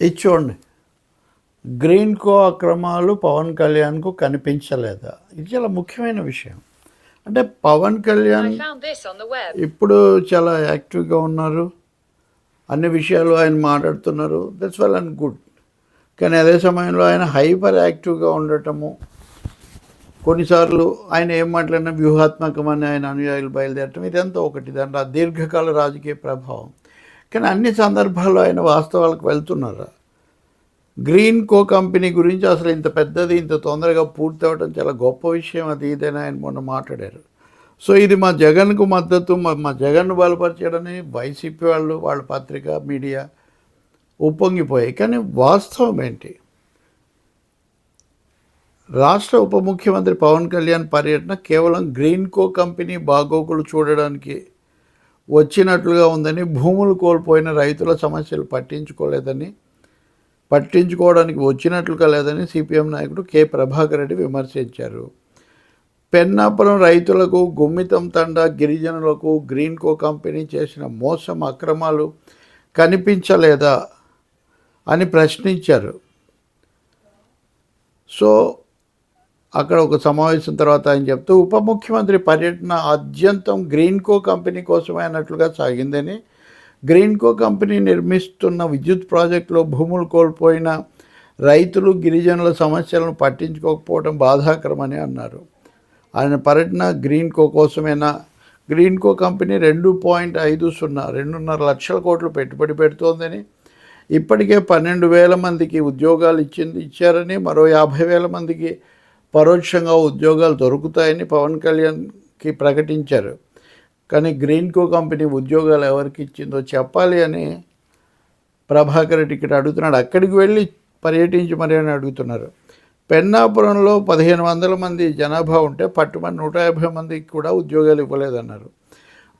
ఇది చూడండి. గ్రీన్ కో అక్రమాలు పవన్ కళ్యాణ్కు కనిపించలేదా? ఇది చాలా ముఖ్యమైన విషయం. అంటే పవన్ కళ్యాణ్. ఇప్పుడు చాలా యాక్టివ్గా ఉన్నారు. అన్ని విషయాలు ఆయన మాట్లాడుతున్నారు. దట్స్ వెల్ అండ్ గుడ్ కానీ అదే సమయంలో ఆయన హైపర్ యాక్టివ్గా ఉండటము కొన్నిసార్లు ఆయన ఏం మాట్లాడినా వ్యూహాత్మకమని ఆయన అనుయాయులు బయలుదేరటం ఇదంతా ఒకటి. దాంట్లో ఆ దీర్ఘకాల రాజకీయ ప్రభావం. కానీ అన్ని సందర్భాల్లో ఆయన వాస్తవాలకు వెళ్తున్నారా? గ్రీన్ కో కంపెనీ గురించి అసలు ఇంత పెద్దది ఇంత తొందరగా పూర్తి అవ్వడం చాలా గొప్ప విషయం అది ఇదేనా ఆయన మొన్న మాట్లాడారు. సో ఇది మా జగన్కు మద్దతు మా మా జగన్ను బలపరచడని వైసీపీ వాళ్ళు వాళ్ళ పత్రిక మీడియా ఉప్పొంగిపోయాయి. కానీ వాస్తవం ఏంటి? రాష్ట్ర ఉప ముఖ్యమంత్రి పవన్ కళ్యాణ్ పర్యటన కేవలం గ్రీన్ కో కంపెనీ బాగోగులు చూడడానికి వచ్చినట్లుగా ఉందని భూములు కోల్పోయిన రైతుల సమస్యలు పట్టించుకోలేదని పట్టించుకోవడానికి వచ్చినట్లుగా లేదని సిపిఎం నాయకుడు కె ప్రభాకర్ రెడ్డి విమర్శించారు. పెన్నాపురం రైతులకు గుమ్మితం తండ గిరిజనులకు గ్రీన్కో కంపెనీ చేసిన మోసం అక్రమాలు కనిపించలేదా అని ప్రశ్నించారు. సో అక్కడ ఒక సమావేశం తర్వాత ఆయన చెప్తూ ఉప ముఖ్యమంత్రి పర్యటన అత్యంతం గ్రీన్కో కంపెనీ కోసమే అన్నట్లుగా సాగిందని. గ్రీన్కో కంపెనీ నిర్మిస్తున్న విద్యుత్ ప్రాజెక్టులో భూములు కోల్పోయిన రైతులు గిరిజనుల సమస్యలను పట్టించుకోకపోవడం బాధాకరమని అన్నారు. ఆయన పర్యటన గ్రీన్ కో కోసమేనా? గ్రీన్కో కంపెనీ రెండు పాయింట్ ఐదు సున్నా రెండున్నర లక్షల కోట్లు పెట్టుబడి పెడుతోందని. ఇప్పటికే పన్నెండు వేల మందికి ఉద్యోగాలు ఇచ్చింది ఇచ్చారని మరో యాభై వేల మందికి పరోక్షంగా ఉద్యోగాలు దొరుకుతాయని పవన్ కళ్యాణ్కి ప్రకటించారు. కానీ గ్రీన్ కో కంపెనీ ఉద్యోగాలు ఎవరికి ఇచ్చిందో చెప్పాలి అని ప్రభాకర్ రెడ్డి ఇక్కడ అడుగుతున్నాడు. అక్కడికి వెళ్ళి పర్యటించి మరి అని అడుగుతున్నారు. పెన్నాపురంలో పదిహేను వందల మంది జనాభా ఉంటే పట్టుమని నూట యాభై మందికి కూడా ఉద్యోగాలు ఇవ్వలేదన్నారు.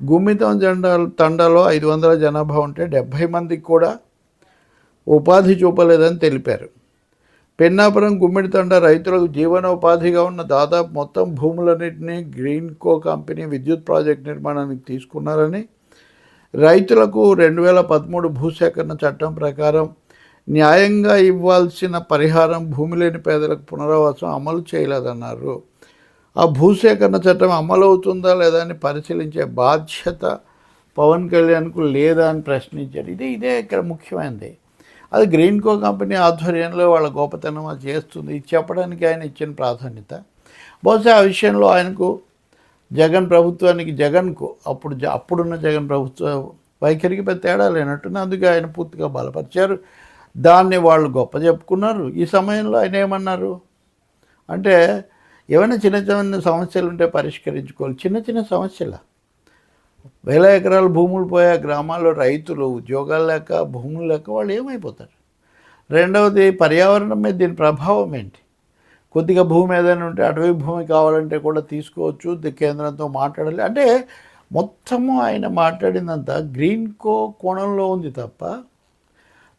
గుమ్మితం జెండా తండాలో ఐదు వందల జనాభా ఉంటే డెబ్భై మందికి కూడా ఉపాధి చూపలేదని తెలిపారు. పెన్నాపురం గుమ్మిడి తండ రైతులకు జీవనోపాధిగా ఉన్న దాదాపు మొత్తం భూములన్నింటినీ గ్రీన్ కో కంపెనీ విద్యుత్ ప్రాజెక్ట్ నిర్మాణానికి తీసుకున్నారని రైతులకు రెండు వేల పదమూడు భూసేకరణ చట్టం ప్రకారం న్యాయంగా ఇవ్వాల్సిన పరిహారం భూమి లేని పేదలకు పునరావాసం అమలు చేయలేదన్నారు. ఆ భూసేకరణ చట్టం అమలు అవుతుందా లేదా అని పరిశీలించే బాధ్యత పవన్ కళ్యాణ్కు లేదా అని ప్రశ్నించారు. ఇదే ఇదే ఇక్కడ ముఖ్యమైనది. అది గ్రీన్ కో కంపెనీ ఆధ్వర్యంలో వాళ్ళ గొప్పతనం అది చేస్తుంది. ఇది చెప్పడానికి ఆయన ఇచ్చిన ప్రాధాన్యత. బహుశా ఆ విషయంలో ఆయనకు జగన్ ప్రభుత్వానికి జగన్కు అప్పుడు జ- అప్పుడున్న జగన్ ప్రభుత్వ వైఖరికి పెద్ద తేడా లేనట్టుంది అందుకే ఆయన పూర్తిగా బలపరిచారు. దాన్ని వాళ్ళు గొప్ప చెప్పుకున్నారు. ఈ సమయంలో ఆయన ఏమన్నారు? అంటే ఏమైనా చిన్న చిన్న సమస్యలు ఉంటే పరిష్కరించుకోవాలి. చిన్న చిన్న సమస్యలా? వేల ఎకరాల భూములు పోయే గ్రామాల్లో రైతులు ఉద్యోగాలు లేక భూములు లేక వాళ్ళు ఏమైపోతారు? రెండవది పర్యావరణం మీద దీని ప్రభావం ఏంటి? కొద్దిగా భూమి ఏదైనా ఉంటే అటవీ భూమి కావాలంటే కూడా తీసుకోవచ్చు కేంద్రంతో మాట్లాడాలి. అంటే మొత్తము ఆయన మాట్లాడిందంతా గ్రీన్ కో కోణంలో ఉంది తప్ప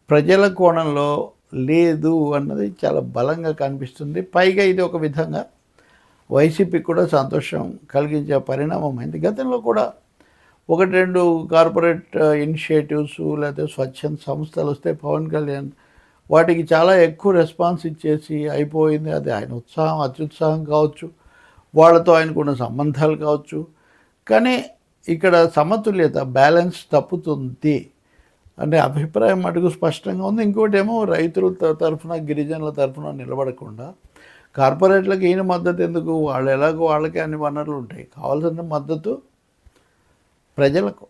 ప్రజల కోణంలో లేదు అన్నది చాలా బలంగా కనిపిస్తుంది. పైగా ఇది ఒక విధంగా వైసీపీకి కూడా సంతోషం కలిగించే పరిణామం అయింది. గతంలో కూడా ఒకటి రెండు కార్పొరేట్ ఇనిషియేటివ్స్ లేకపోతే స్వచ్ఛంద సంస్థలు వస్తే పవన్ కళ్యాణ్ వాటికి చాలా ఎక్కువ రెస్పాన్స్ ఇచ్చేసి అయిపోయింది. అది ఆయన ఉత్సాహం అత్యుత్సాహం కావచ్చు. వాళ్ళతో ఆయనకున్న సంబంధాలు కావచ్చు. కానీ ఇక్కడ సమతుల్యత బ్యాలెన్స్ తప్పుతుంది అంటే అభిప్రాయం మటుకు స్పష్టంగా ఉంది. ఇంకోటి ఏమో రైతుల తరఫున గిరిజనుల తరఫున నిలబడకుండా కార్పొరేట్లకు ఈయన మద్దతు ఎందుకు? వాళ్ళు ఎలాగో వాళ్ళకే అన్ని వనరులు ఉంటాయి. కావాల్సిన మద్దతు ప్రజలకు